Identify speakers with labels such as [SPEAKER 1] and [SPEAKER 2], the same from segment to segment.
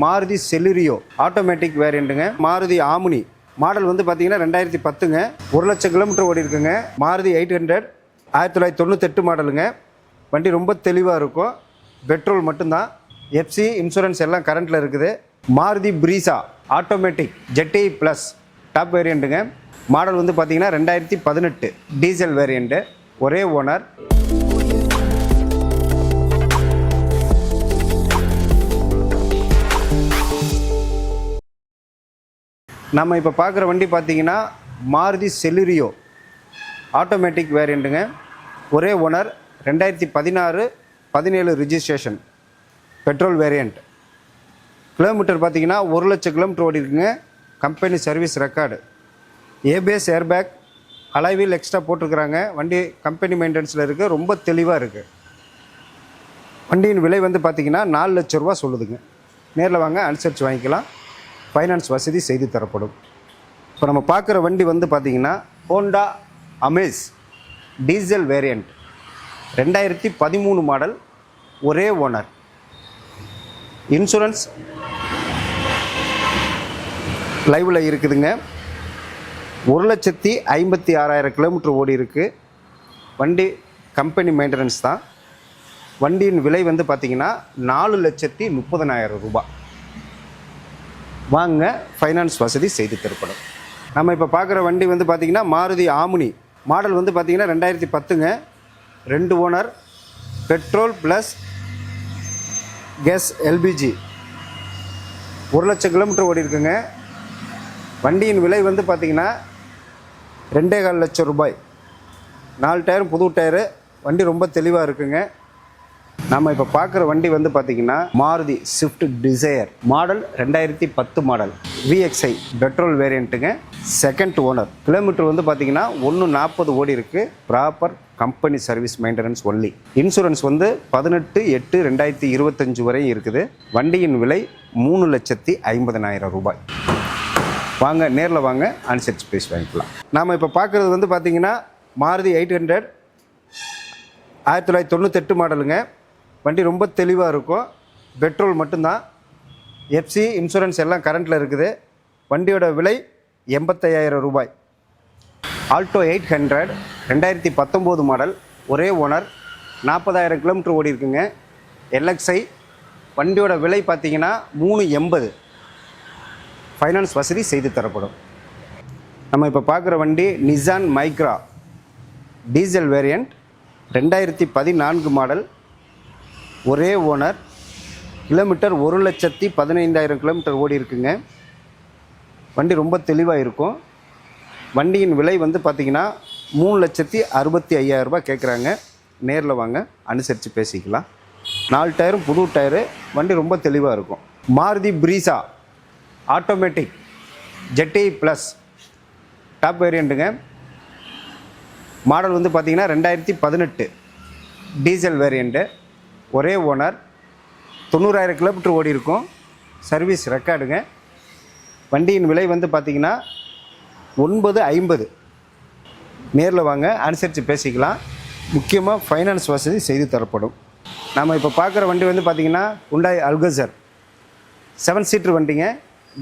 [SPEAKER 1] Maruti Celerio automatic வேரியண்ட்டுங்க மாருதி ஆமுனி. Model வந்து பார்த்தீங்கன்னா ரெண்டாயிரத்தி பத்துங்க. ஒரு லட்சம் கிலோமீட்டர் ஓடி இருக்குங்க. மாருதி எயிட் ஹண்ட்ரட் ஆயிரத்தி தொள்ளாயிரத்தி தொண்ணூத்தெட்டு மாடலுங்க. வண்டி ரொம்ப தெளிவாக இருக்கும். பெட்ரோல் மட்டும்தான். எஃப்சி இன்சூரன்ஸ் எல்லாம் கரண்ட்டில் இருக்குது. Maruti Brezza automatic ZDi plus top வேரியண்ட்டுங்க model வந்து பார்த்தீங்கன்னா ரெண்டாயிரத்தி பதினெட்டு டீசல் வேரியண்ட்டு ஒரே ஓனர் நம்ம இப்போ பார்க்குற வண்டி பார்த்தீங்கன்னா மாருதி செலுரியோ. ஆட்டோமேட்டிக் வேரியண்ட்டுங்க ஒரே ஓனர் ரெண்டாயிரத்தி பதினாறு பதினேழு ரிஜிஸ்ட்ரேஷன் பெட்ரோல் வேரியண்ட் கிலோமீட்டர் பார்த்தீங்கன்னா ஒரு லட்சம் கிலோமீட்டர் ஓடி இருக்குங்க company service record ABS airbag alloy wheel extra போட்டிருக்கிறாங்க. வண்டி கம்பெனி மெயின்டெனன்ஸில் இருக்குது ரொம்ப தெளிவாக இருக்குது வண்டியின் விலை வந்து பார்த்தீங்கன்னா நாலு லட்ச ரூபா சொல்லுதுங்க. நேரில் வாங்க அனுசரித்து வாங்கிக்கலாம். ஃபைனான்ஸ் வசதி செய்து தரப்படும். இப்போ நம்ம பார்க்குற வண்டி வந்து பார்த்தீங்கன்னா ஹோண்டா அமேஸ் டீசல் வேரியண்ட் ரெண்டாயிரத்தி பதிமூணு மாடல் ஒரே ஓனர் இன்சூரன்ஸ் லைவில் இருக்குதுங்க. ஒரு லட்சத்தி ஐம்பத்தி ஆறாயிரம் கிலோமீட்டர் ஓடி இருக்குது வண்டி கம்பெனி மெயின்டெனன்ஸ் தான். வண்டியின் விலை வந்து பார்த்தீங்கன்னா நாலு லட்சத்தி முப்பதனாயிரம் ரூபாய். வாங்க ஃபைனான்ஸ் வசதி செய்து தரப்படும். நம்ம இப்போ பார்க்குற வண்டி வந்து பார்த்திங்கன்னா மாருதி ஆமுனி. மாடல் வந்து பார்த்திங்கன்னா ரெண்டாயிரத்தி பத்துங்க. ரெண்டு owner petrol plus gas LPG ஒரு லட்சம் கிலோமீட்டர் ஓடி இருக்குங்க. வண்டியின் விலை வந்து பார்த்திங்கன்னா ரெண்டே கால் லட்சம் ரூபாய். நாலு டயரும் புது டயரு. வண்டி ரொம்ப தெளிவாக இருக்குங்க. நம்ம இப்போ பார்க்குற வண்டி வந்து பார்த்தீங்கன்னா மாருதி ஸ்விஃப்ட் டிசையர் மாடல் ரெண்டாயிரத்தி பத்து மாடல் விஎக்ஸ்ஐ பெட்ரோல் வேரியண்ட்டுங்க செகண்ட் ஓனர் கிலோமீட்டர் வந்து பார்த்தீங்கன்னா ஒன்று நாற்பது ஓடி இருக்குது proper company service maintenance only insurance வந்து பதினெட்டு எட்டு ரெண்டாயிரத்தி இருபத்தஞ்சு வரை இருக்குது. வண்டியின் விலை மூணு லட்சத்தி ஐம்பதனாயிரம் ரூபாய். வாங்க நேரில் வாங்க அனுசரித்து பேசி வாங்கிக்கலாம். நாம் இப்போ பார்க்குறது வந்து பார்த்தீங்கன்னா மாருதி எயிட் ஹண்ட்ரட். ஆயிரத்தி தொள்ளாயிரத்தி தொண்ணூத்தெட்டு மாடலுங்க வண்டி ரொம்ப தெளிவாக இருக்கும். பெட்ரோல் மட்டும்தான். எஃப்சி இன்சூரன்ஸ் எல்லாம் கரண்ட்டில் இருக்குது. வண்டியோட விலை எண்பத்தையாயிரம் ரூபாய். ஆல்டோ எயிட் ஹண்ட்ரட் ரெண்டாயிரத்தி பத்தொம்போது மாடல் ஒரே ஓனர் நாற்பதாயிரம் கிலோமீட்டர் ஓடி இருக்குங்க. எல்எக்ஸ்ஐ வண்டியோட விலை பார்த்தீங்கன்னா மூணு எண்பது. ஃபைனான்ஸ் வசதி செய்து தரப்படும். நம்ம இப்போ பார்க்குற வண்டி நிசான் மைக்ரா டீசல் வேரியண்ட் ரெண்டாயிரத்தி பதினான்கு மாடல் ஒரே ஓனர். கிலோமீட்டர் ஒரு லட்சத்தி பதினைந்தாயிரம் கிலோமீட்டர் ஓடி இருக்குங்க. வண்டி ரொம்ப தெளிவாக இருக்கும். வண்டியின் விலை வந்து பார்த்திங்கன்னா மூணு லட்சத்தி அறுபத்தி ஐயாயிரரூபா கேட்குறாங்க நேரில் வாங்க அனுசரித்து பேசிக்கலாம். நாலு டயரும் புது டயரு வண்டி ரொம்ப தெளிவாக இருக்கும். Maruti Brezza automatic ZDi plus top வேரியண்ட்டுங்க model வந்து பார்த்தீங்கன்னா ரெண்டாயிரத்தி பதினெட்டு. டீசல் வேரியண்ட்டு ஒரே ஓனர். தொண்ணூறாயிரம் கிலோமீட்டர் ஓடி இருக்கும். சர்வீஸ் ரெக்கார்டுங்க. வண்டியின் விலை வந்து பார்த்தீங்கன்னா ஒன்பது ஐம்பது. நேரில் வாங்க அனுசரித்து பேசிக்கலாம். முக்கியமாக ஃபைனான்ஸ் வசதி செய்து தரப்படும். நாம் இப்போ பார்க்குற வண்டி வந்து பார்த்திங்கன்னா உண்டாய் அல்கசர் செவன் சீட்ரு வண்டிங்க.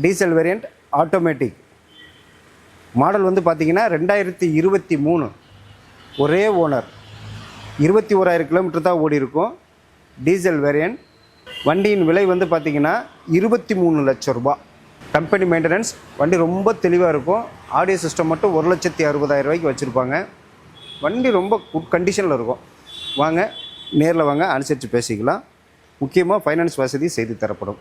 [SPEAKER 1] டீசல் வேரியண்ட் ஆட்டோமேட்டிக் மாடல் வந்து பார்த்தீங்கன்னா ரெண்டாயிரத்தி இருபத்தி மூணு. ஒரே ஓனர். இருபத்தி ஓராயிரம் கிலோமீட்டர் தான் ஓடி இருக்கும். டீசல் வேரியன்ட் வண்டியின் விலை வந்து பார்த்தீங்கன்னா இருபத்தி மூணு லட்சம் ரூபா. கம்பெனி மெயின்டெனன்ஸ் வண்டி ரொம்ப தெளிவாக இருக்கும். ஆடியோ சிஸ்டம் மட்டும் ஒரு லட்சத்தி அறுபதாயிரம் ரூபாய்க்கு வச்சுருப்பாங்க. வண்டி ரொம்ப குட் கண்டிஷனில் இருக்கும். வாங்க நேரில் வாங்க அனுசரித்து பேசிக்கலாம். முக்கியமாக ஃபைனான்ஸ் வசதி செய்து தரப்படும்.